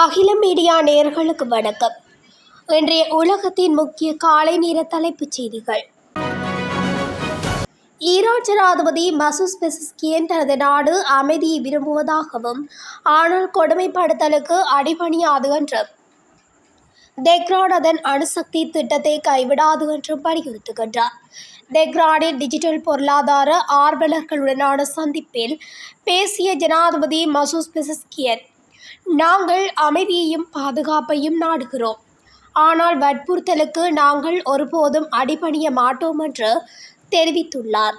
அகில மீடியா நேயர்களுக்கு வணக்கம். இன்றைய உலகத்தின் முக்கிய காலை நேர தலைப்புச் செய்திகள். ஈரான் ஜனாதிபதி மசூஸ் பெசிஸ்கியன் தனது நாடு அமைதியை விரும்புவதாகவும் ஆனால் கொடுமைப்படுத்தலுக்கு அடிபணியாது என்றும் தெக்ரான் அதன் அணுசக்தி திட்டத்தை கைவிடாது என்றும் வலியுறுத்துகின்றார். தெக்ரானின் டிஜிட்டல் பொருளாதார ஆர்வலர்களுடனான சந்திப்பில் பேசிய ஜனாதிபதி மசூஸ் பெசிஸ்கியன் நாங்கள் அமைதியையும் பாதுகாப்பையும் நாடுகிறோம். ஆனால் வற்புறுத்தலுக்கு நாங்கள் ஒருபோதும் அடிபணிய மாட்டோம் என்று தெரிவித்துள்ளார்.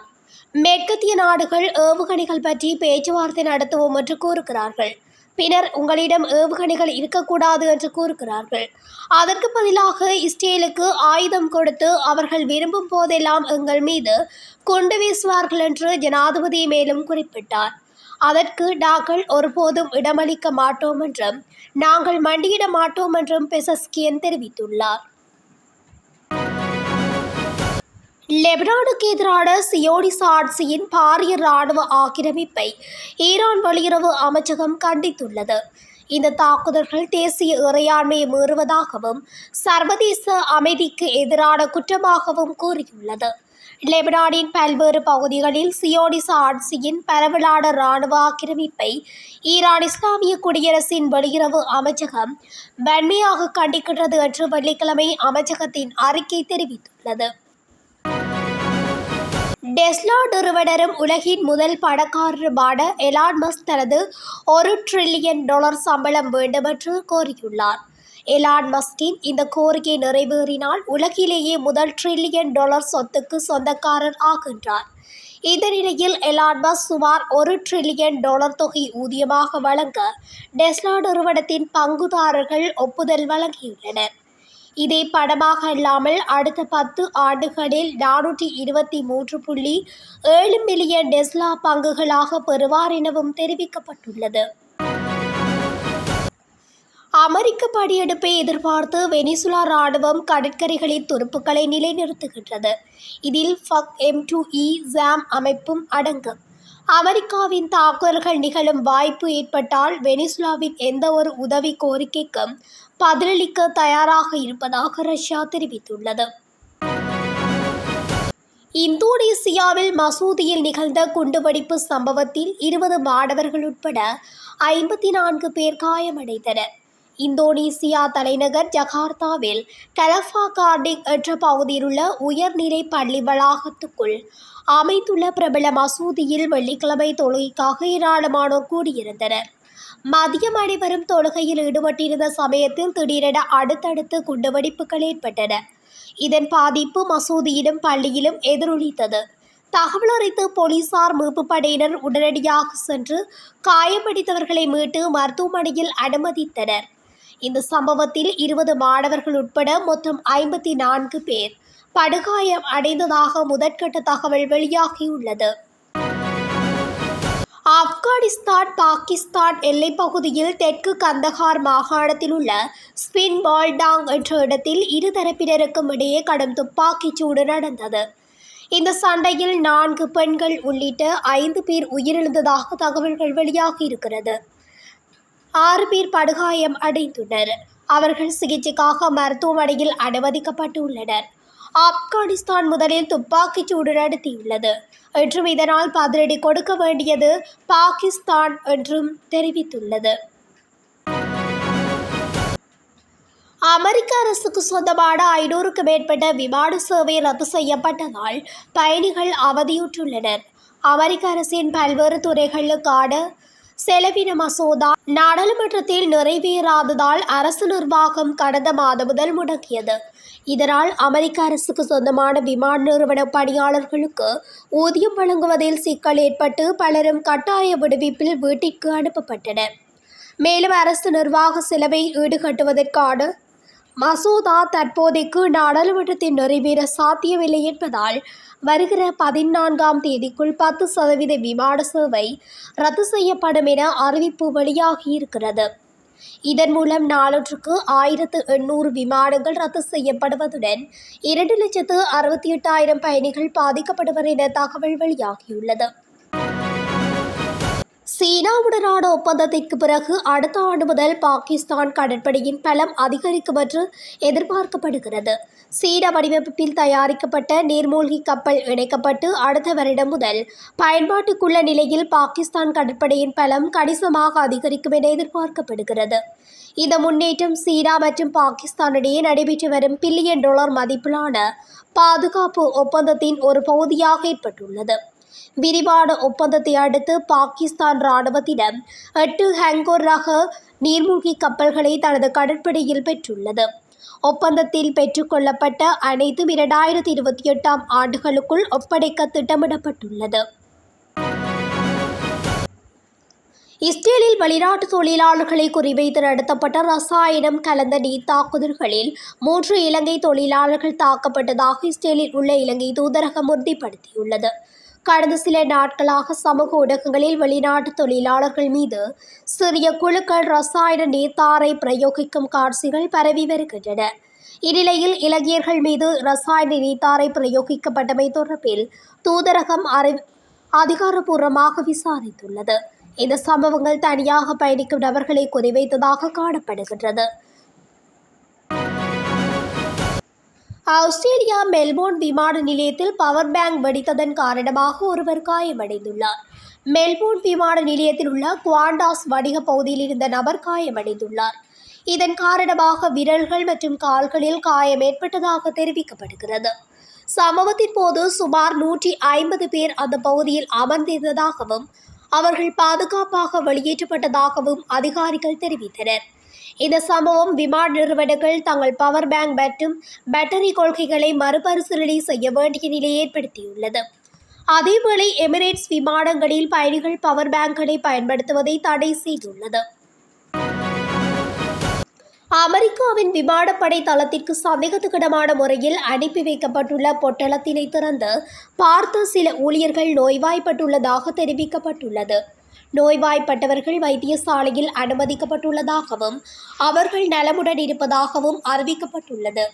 மேற்கத்திய நாடுகள் ஏவுகணைகள் பற்றி பேச்சுவார்த்தை நடத்துவோம் என்று கூறுகிறார்கள். பின்னர் உங்களிடம் ஏவுகணைகள் இருக்கக்கூடாது என்று கூறுகிறார்கள். அதற்கு பதிலாக இஸ்ரேலுக்கு ஆயுதம் கொடுத்து அவர்கள் விரும்பும் போதெல்லாம் எங்கள் மீது குண்டு வீசுவார்கள் என்று ஜனாதிபதி மேலும் குறிப்பிட்டார். அதற்கு நாங்கள் ஒருபோதும் இடமளிக்க மாட்டோம் என்றும் நாங்கள் மண்டியிட மாட்டோம் என்றும் பெசஸ்கியன் தெரிவித்துள்ளார். லெபனானுக்கு எதிரான சியோனிச ஆட்சியின் பாரிய இராணுவ ஆக்கிரமிப்பை ஈரான் வெளியுறவு அமைச்சகம் கண்டித்துள்ளது. இந்த தாக்குதல்கள் தேசிய இறையாண்மையை மீறுவதாகவும் சர்வதேச அமைதிக்கு எதிரான குற்றமாகவும் கூறியுள்ளது. லெபனானின் பல்வேறு பகுதிகளில் சியோனிச ஆட்சியின் பரவலான இராணுவ ஆக்கிரமிப்பை ஈரான் இஸ்லாமிய குடியரசின் வெளியுறவு அமைச்சகம் வன்மையாக கண்டிக்கின்றது என்று வெள்ளிக்கிழமை அமைச்சகத்தின் அறிக்கை தெரிவித்துள்ளது. டெஸ்லா நிறுவனரும் உலகின் முதல் பணக்காரருமான எலான் மஸ்க் தனது ஒரு ட்ரில்லியன் டாலர் சம்பளம் வேண்டும் என்று கோரியுள்ளார். எலான் மஸ்கின் இந்த கோரிக்கை நிறைவேறினால் உலகிலேயே முதல் ட்ரில்லியன் டாலர் சொத்துக்கு சொந்தக்காரர் ஆகின்றார். இந்த நிலையில் எலான் மஸ்க் சுமார் ஒரு ட்ரில்லியன் டாலர் தொகை ஊதியமாக வழங்க டெஸ்லா நிறுவனத்தின் பங்குதாரர்கள் ஒப்புதல் வழங்கியுள்ளனர். இதை படமாக இல்லாமல் அடுத்த பத்து ஆண்டுகளில் நானூற்றி இருபத்தி மூன்று புள்ளி ஏழு மில்லியன் டெஸ்லா பங்குகளாக பெறுவார் எனவும் தெரிவிக்கப்பட்டுள்ளது. அமெரிக்க படியெடுப்பை எதிர்பார்த்து வெனிசுலா ராணுவம் கடற்கரைகளில் துருப்புக்களை நிலைநிறுத்துகின்றது. இதில் ஃபக் எம் டூ இ ஜாம் அமைப்பும் அடங்கும். அமெரிக்காவின் தாக்குதல்கள் நிகழும் வாய்ப்பு ஏற்பட்டால் வெனிசுலாவின் எந்த ஒரு உதவி கோரிக்கைக்கும் பதிலளிக்க தயாராக இருப்பதாக ரஷ்யா தெரிவித்துள்ளது. இந்தோனேசியாவில் மசூதியில் நிகழ்ந்த குண்டுவெடிப்பு சம்பவத்தில் இருபது மாணவர்கள் உட்பட ஐம்பத்தி நான்கு பேர் காயமடைந்தனர். இந்தோனேசியா தலைநகர் ஜகார்த்தாவில் கலஃபா கார்டிக் என்ற பகுதியிலுள்ள உயர்நிலை பள்ளி வளாகத்துக்குள் அமைந்துள்ள பிரபல மசூதியில் வெள்ளிக்கிழமை தொழுகைக்காக ஏராளமானோர் கூடியிருந்தனர். மதியம் அனைவரும் தொழுகையில் ஈடுபட்டிருந்த சமயத்தில் திடீரென அடுத்தடுத்து குண்டுவெடிப்புகள் ஏற்பட்டன. இதன் பாதிப்பு மசூதியிலும் பள்ளியிலும் எதிரொலித்தது. தகவல் அறிந்து போலீசார் மீட்பு படையினர் உடனடியாக சென்று காயமடைந்தவர்களை மீட்டு மருத்துவமனையில் அனுமதித்தனர். இந்த சம்பவத்தில் இருபது மாணவர்கள் உட்பட மொத்தம் ஐம்பத்தி நான்கு பேர் படுகாயம் அடைந்ததாக முதற்கட்ட தகவல் வெளியாகியுள்ளது. ஆப்கானிஸ்தான் பாகிஸ்தான் எல்லைப் பகுதியில் தெற்கு கந்தகார் மாகாணத்தில் உள்ள ஸ்பின் பால்டாங் என்ற இடத்தில் இருதரப்பினருக்கும் இடையே கடும் துப்பாக்கிச் சூடு நடந்தது. இந்த சண்டையில் நான்கு பெண்கள் உள்ளிட்ட ஐந்து பேர் உயிரிழந்ததாக தகவல்கள் வெளியாகியிருக்கிறது. ஆறு பேர் படுகாயம் அடைந்துள்ளனர். அவர்கள் சிகிச்சைக்காக மருத்துவமனையில் அனுமதிக்கப்பட்டுள்ளனர். ஆப்கானிஸ்தான் முதலில் துப்பாக்கிச் சூடு நடத்தியுள்ளது. என்றும் இதனால் பதிலடி கொடுக்க வேண்டியது பாகிஸ்தான் என்றும் தெரிவித்துள்ளது. அமெரிக்க அரசுக்கு சொந்தமான ஐநூறுக்கு மேற்பட்ட விமான சேவை ரத்து செய்யப்பட்டதால் பயணிகள் அவதியுற்றுள்ளனர். அமெரிக்க அரசின் பல்வேறு துறைகளுக்கான செலவின மசோதா நாடாளுமன்றத்தில் நிறைவேறாததால் அரசு நிர்வாகம் கடந்த மாதம் முதல் முடக்கியது இதனால் அமெரிக்க அரசுக்கு சொந்தமான விமான நிறுவன பணியாளர்களுக்கு ஊதியம் வழங்குவதில் சிக்கல் ஏற்பட்டு பலரும் கட்டாய விடுவிப்பில் வீட்டிற்கு அனுப்பப்பட்டனர். மேலும் அரசு நிர்வாக செலவை ஈடுகட்டுவதற்கான மசோதா தற்போதைக்கு நாடாளுமன்றத்தில் நிறைவேற சாத்தியமில்லை என்பதால் வருகிற பதினான்காம் தேதிக்குள் பத்து சதவீத விமான சேவை ரத்து செய்யப்படும் என அறிவிப்பு வெளியாகியிருக்கிறது இதன் மூலம் நாளொன்றுக்கு ஆயிரத்து எண்ணூறு விமானங்கள் ரத்து செய்யப்படுவதுடன் இரண்டு லட்சத்து அறுபத்தி எட்டாயிரம் பயணிகள் பாதிக்கப்படுவர் என தகவல் வெளியாகியுள்ளது. சீனாவுடனான ஒப்பந்தத்திற்கு பிறகு அடுத்த ஆண்டு முதல் பாகிஸ்தான் கடற்படையின் பலம் அதிகரிக்கும் என்று எதிர்பார்க்கப்படுகிறது. சீன வடிவமைப்பில் தயாரிக்கப்பட்ட நீர்மூழ்கி கப்பல் இணைக்கப்பட்டு அடுத்த வருடம் முதல் பயன்பாட்டுக்குள்ள நிலையில் பாகிஸ்தான் கடற்படையின் பலம் கணிசமாக அதிகரிக்கும் என எதிர்பார்க்கப்படுகிறது. இந்த முன்னேற்றம் சீனா மற்றும் பாகிஸ்தானிடையே நடைபெற்று வரும் பில்லியன் டாலர் மதிப்பிலான பாதுகாப்பு ஒப்பந்தத்தின் ஒரு பகுதியாக ஏற்பட்டுள்ளது. விரிவான ஒப்பந்தத்தை அடுத்து பாகிஸ்தான் ராணுவத்திடம் எட்டு ஹேங்கோர் ரக நீர்மூழ்கி கப்பல்களை தனது கடற்படையில் பெற்றுள்ளது. ஒப்பந்தத்தில் பெற்றுக்கொள்ளப்பட்ட அனைத்தும் இரண்டாயிரத்தி இருபத்தி எட்டாம் ஆண்டுகளுக்குள் ஒப்படைக்க திட்டமிடப்பட்டுள்ளது. இஸ்ரேலில் வெளிநாட்டு தொழிலாளர்களை குறிவைத்து நடத்தப்பட்ட ரசாயனம் கலந்த நீர் தாக்குதல்களில் மூன்று இலங்கை தொழிலாளர்கள் தாக்கப்பட்டதாக இஸ்ரேலில் உள்ள இலங்கை தூதரகம் உறுதிப்படுத்தியுள்ளது. கடந்த சில நாட்களாக சமூக ஊடகங்களில் வெளிநாட்டு தொழிலாளர்கள் மீது சிறிய குழுக்கள் ரசாயன நீர்த்தாரை பிரயோகிக்கும் காட்சிகள் பரவி வருகின்றன. இந்நிலையில் இளைஞர்கள் மீது ரசாயன நீர்த்தாரை பிரயோகிக்கப்பட்டமை தொடர்பில் தூதரகம் அறி அதிகாரப்பூர்வமாக விசாரித்துள்ளது. இந்த சம்பவங்கள் தனியாக பயணிக்கும் நபர்களை குறிவைத்ததாக காணப்படுகின்றது. ஆஸ்திரேலியா மெல்போர்ன் விமான நிலையத்தில் பவர் பேங்க் வெடித்ததன் காரணமாக ஒருவர் காயமடைந்துள்ளார். மெல்போர்ன் விமான நிலையத்தில் உள்ள குவாண்டாஸ் வணிக பகுதியில் இருந்த நபர் காயமடைந்துள்ளார். இதன் காரணமாக விரல்கள் மற்றும் கால்களில் காயம் ஏற்பட்டதாக தெரிவிக்கப்படுகிறது. சம்பவத்தின் போது சுமார் நூற்றி ஐம்பது பேர் அந்த பகுதியில் அமர்ந்திருந்ததாகவும் அவர்கள் பாதுகாப்பாக வெளியேற்றப்பட்டதாகவும் அதிகாரிகள் தெரிவித்தனர். இந்த சம்பவம் விமான நிறுவனங்கள் தங்கள் பவர் பேங்க் மற்றும் பேட்டரி கொள்கைகளை மறுபரிசீலனை செய்ய வேண்டிய நிலையை ஏற்படுத்தியுள்ளது. அதேவேளை எமிரேட்ஸ் விமானங்களில் பயணிகள் பவர் பேங்குகளை பயன்படுத்துவதை தடை செய்துள்ளது. அமெரிக்காவின் விமானப்படை தளத்திற்கு சந்தேகத்துக்கிடமான முறையில் அனுப்பி வைக்கப்பட்டுள்ள பொட்டலத்தினை திறந்து பார்த்த சில ஊழியர்கள் நோய்வாய்ப்பட்டுள்ளதாக தெரிவிக்கப்பட்டுள்ளது. நோய்வாய்ப்பட்டவர்கள் வைத்தியசாலையில் அனுமதிக்கப்பட்டுள்ளதாகவும் அவர்கள் நலமுடன் இருப்பதாகவும் அறிவிக்கப்பட்டுள்ளது.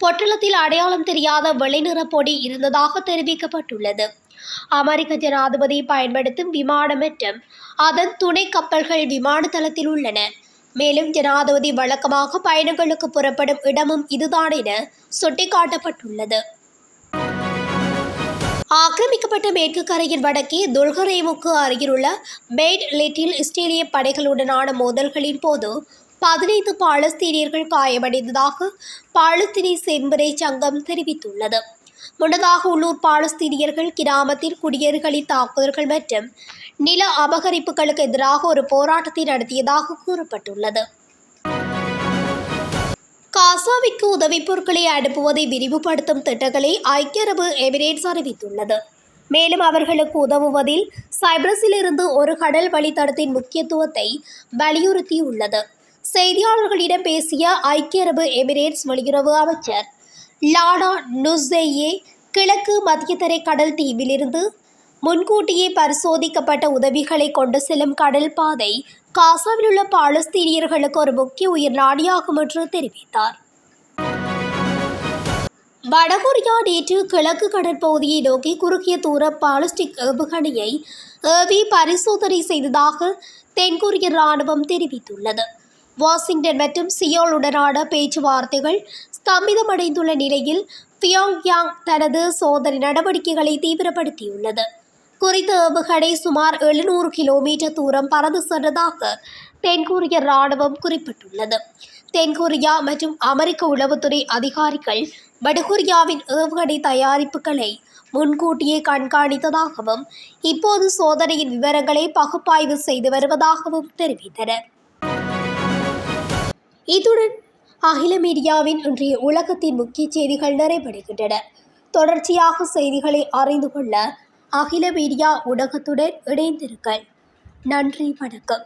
பொட்டலத்தில் அடையாளம் தெரியாத வெளிநிற பொடி இருந்ததாக தெரிவிக்கப்பட்டுள்ளது. அமெரிக்க ஜனாதிபதி பயன்படுத்தும் விமானம் மற்றும் அதன் துணை கப்பல்கள் விமான தளத்தில் உள்ளன. மேலும் ஜனாதிபதி வழக்கமாக பயணங்களுக்கு புறப்படும் இடமும் இதுதான் என சுட்டிக்காட்டப்பட்டுள்ளது. ஆக்கிரமிக்கப்பட்ட மேற்கு கரையின் வடக்கே துல்கரேமுக்கு அருகிலுள்ள பெய்ட் லிட்டில் இஸ்ரேலிய படைகளுடனான மோதல்களின் போது பதினைந்து பாலஸ்தீனியர்கள் காயமடைந்ததாக பாலஸ்தீனி செம்பரை சங்கம் தெரிவித்துள்ளது. முன்னதாக உள்ளூர் பாலஸ்தீனியர்கள் கிராமத்தில் குடியேறுகளின் தாக்குதல்கள் மற்றும் நில அபகரிப்புகளுக்கு எதிராக ஒரு போராட்டத்தை நடத்தியதாக கூறப்பட்டுள்ளது. காசாவிற்கு உதவிப் பொருட்களை அனுப்புவதை விரிவுபடுத்தும் திட்டங்களை ஐக்கிய அரபு எமிரேட்ஸ் அறிவித்துள்ளது. மேலும் அவர்களுக்கு உதவுவதில் சைப்ரஸிலிருந்து ஒரு கடல் வழித்தடத்தின் முக்கியத்துவத்தை வலியுறுத்தியுள்ளது. செய்தியாளர்களிடம் பேசிய ஐக்கிய அரபு எமிரேட்ஸ் வெளியுறவு அமைச்சர் லானா நுசேயே கிழக்கு மத்தியதரை கடல் தீவிலிருந்து முன்கூட்டியே பரிசோதிக்கப்பட்ட உதவிகளை கொண்டு செல்லும் கடல் பாதை காசாவில் உள்ள பாலஸ்தீனியர்களுக்கு ஒரு முக்கிய உயிர் நாடியாகும் என்று தெரிவித்தார். வடகொரியா நேற்று கிழக்கு கடற்பகுதியை நோக்கி குறுகிய தூர பாலிஸ்டிக் ஏவுகணையை ஏவி பரிசோதனை செய்ததாக தென்கொரிய ராணுவம் தெரிவித்துள்ளது. வாஷிங்டன் மற்றும் சியோலுடனான பேச்சுவார்த்தைகள் ஸ்தம்பிதமடைந்துள்ள நிலையில் பியோங்யாங் தனது சோதனை நடவடிக்கைகளை தீவிரப்படுத்தியுள்ளது. குறித்த ஏவுகணை சுமார் எழுநூறு கிலோமீட்டர் தூரம் பறந்து சென்றதாக தென்கொரிய ராணுவம் குறிப்பிட்டுள்ளது. தென்கொரியா மற்றும் அமெரிக்க உளவுத்துறை அதிகாரிகள் வடகொரியாவின் ஏவுகணை தயாரிப்புகளை முன்கூட்டியே கண்காணித்ததாகவும் இப்போது சோதனையின் விவரங்களை பகுப்பாய்வு செய்து வருவதாகவும் தெரிவித்தனர். இத்துடன் அகில மீடியாவின் இன்றைய உலகத்தின் முக்கிய செய்திகள் நிறைவடைகின்றன. தொடர்ச்சியாக செய்திகளை அறிந்து கொள்ள அகில மீடியா ஊடகத்துடன் இணைந்திருங்கள். நன்றி வணக்கம்.